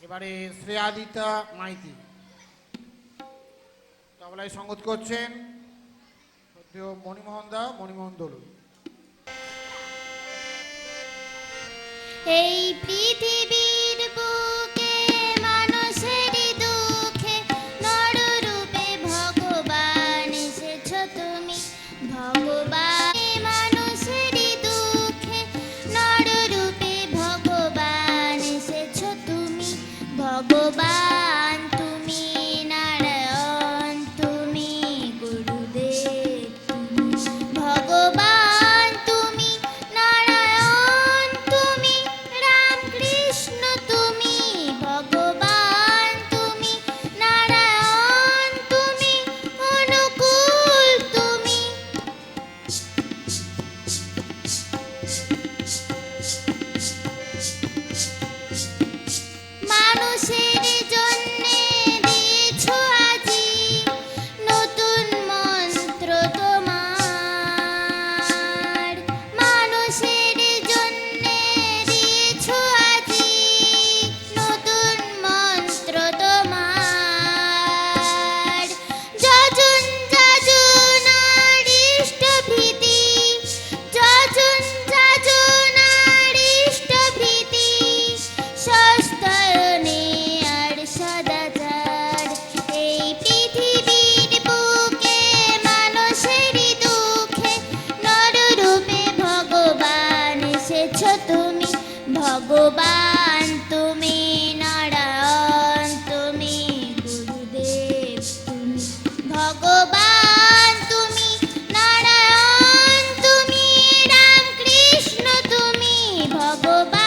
এবারে শ্রেয়াদিতা মাইতি। তবলায় সঙ্গত করছেন সদ্য মণিমোহন দা মণিমোহন দলু এই পৃথিবী Peace. করেছ তুমি? ভগবান তুমি, নারায়ণ তুমি, গুরুদেব তুমি। ভগবান তুমি, নারায়ণ তুমি, রামকৃষ্ণ তুমি, ভগবান